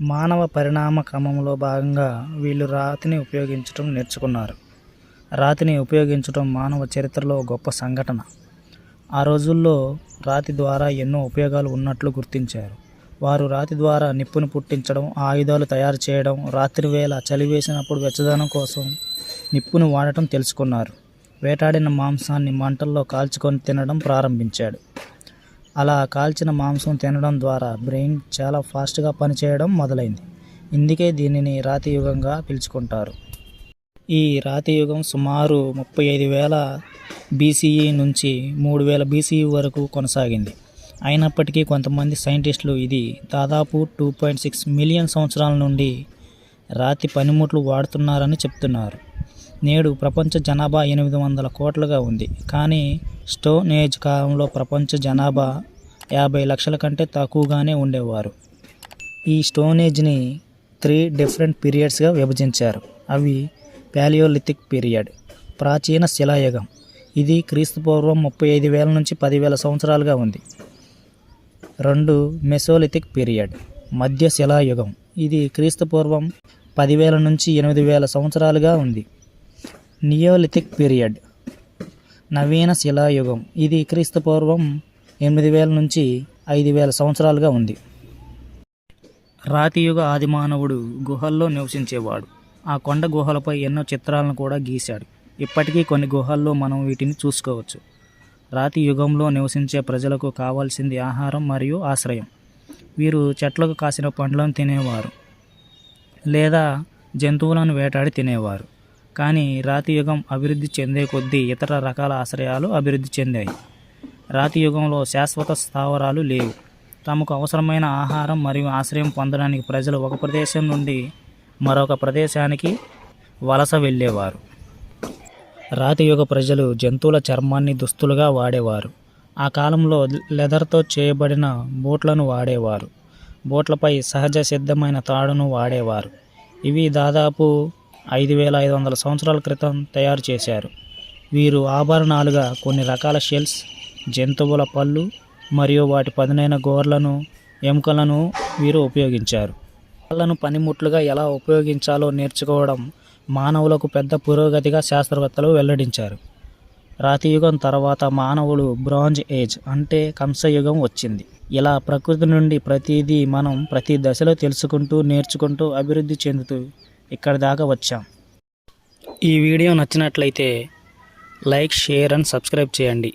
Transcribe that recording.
మానవ పరిణామ క్రమంలో భాగంగా వీళ్ళు రాతిని ఉపయోగించడం నేర్చుకున్నారు. రాతిని ఉపయోగించడం మానవ చరిత్రలో గొప్ప సంఘటన. ఆ రోజుల్లో రాతి ద్వారా ఎన్నో ఉపయోగాలు ఉన్నట్లు గుర్తించారు. వారు రాతి ద్వారా నిప్పును పుట్టించడం ఆయుధాలు తయారు చేయడం రాత్రి వేళ చలి వేసినప్పుడు వెచ్చదనం కోసం నిప్పును వాడటం తెలుసుకున్నారు. వేటాడిన మాంసాన్ని మంటల్లో కాల్చుకొని తినడం ప్రారంభించాడు. అలా కాల్చిన మాంసం తినడం ద్వారా బ్రెయిన్ చాలా ఫాస్ట్గా పనిచేయడం మొదలైంది. ఇందుకే దీనిని రాతి యుగంగా పిలుచుకుంటారు. ఈ రాతి యుగం సుమారు ముప్పై ఐదు వేల బీసీఈ నుంచి మూడు వేల బీసీఈ వరకు కొనసాగింది. అయినప్పటికీ కొంతమంది సైంటిస్టులు ఇది దాదాపు టూ పాయింట్ సిక్స్ మిలియన్ సంవత్సరాల నుండి రాతి పనిముట్లు వాడుతున్నారని చెప్తున్నారు. నేడు ప్రపంచ జనాభా ఎనిమిది వందల కోట్లుగా ఉంది. కానీ స్టోన్ ఏజ్ కాలంలో ప్రపంచ జనాభా యాభై లక్షల కంటే తక్కువగానే ఉండేవారు. ఈ స్టోన్ ఏజ్ని త్రీ డిఫరెంట్ పీరియడ్స్గా విభజించారు. అవి ప్యాలియోలిథిక్ పీరియడ్ ప్రాచీన శిలాయుగం. ఇది క్రీస్తు పూర్వం ముప్పై ఐదు వేల నుంచి పదివేల సంవత్సరాలుగా ఉంది. రెండు మెసోలిథిక్ పీరియడ్ మధ్య శిలాయుగం. ఇది క్రీస్తు పూర్వం పదివేల నుంచి ఎనిమిది వేల సంవత్సరాలుగా ఉంది. నియోలిథిక్ పీరియడ్ నవీన శిలాయుగం. ఇది క్రీస్తు పూర్వం ఎనిమిది వేల నుంచి ఐదు వేల సంవత్సరాలుగా ఉంది. రాతియుగ ఆదిమానవుడు గుహల్లో నివసించేవాడు. ఆ కొండ గుహలపై ఎన్నో చిత్రాలను కూడా గీశాడు. ఇప్పటికీ కొన్ని గుహల్లో మనం వీటిని చూసుకోవచ్చు. రాతి యుగంలో నివసించే ప్రజలకు కావాల్సింది ఆహారం మరియు ఆశ్రయం. వీరు చెట్లకు కాసిన పండ్లను తినేవారు లేదా జంతువులను వేటాడి తినేవారు. కానీ రాతి యుగం అభివృద్ధి చెందే కొద్దీ ఇతర రకాల ఆశ్రయాలు అభివృద్ధి చెందాయి. రాతి యుగంలో శాశ్వత స్థావరాలు లేవు. తమకు అవసరమైన ఆహారం మరియు ఆశ్రయం పొందడానికి ప్రజలు ఒక ప్రదేశం నుండి మరొక ప్రదేశానికి వలస వెళ్ళేవారు. రాతి యుగ ప్రజలు జంతువుల చర్మాన్ని దుస్తులుగా వాడేవారు. ఆ కాలంలో లెదర్తో చేయబడిన బూట్లను వాడేవారు. బూట్లపై సహజ సిద్ధమైన తాడును వాడేవారు. ఇవి దాదాపు ఐదు వేల ఐదు వందల సంవత్సరాల క్రితం తయారు చేశారు. వీరు ఆభరణాలుగా కొన్ని రకాల షెల్స్ జంతువుల పళ్ళు మరియు వాటి పదునైన గోర్లను ఎముకలను వీరు ఉపయోగించారు. పళ్ళను పనిముట్లుగా ఎలా ఉపయోగించాలో నేర్చుకోవడం మానవులకు పెద్ద పురోగతిగా శాస్త్రవేత్తలు వెల్లడించారు. రాతియుగం తర్వాత మానవుడు బ్రాంజ్ ఏజ్ అంటే కంసయుగం వచ్చింది. ఇలా ప్రకృతి నుండి ప్రతిదీ మనం ప్రతి దశలో తెలుసుకుంటూ నేర్చుకుంటూ అభివృద్ధి చెందుతూ ఇక్కడి దాకా వచ్చాం. ఈ వీడియో నచ్చినట్లయితే లైక్ షేర్ అండ్ సబ్స్క్రైబ్ చేయండి.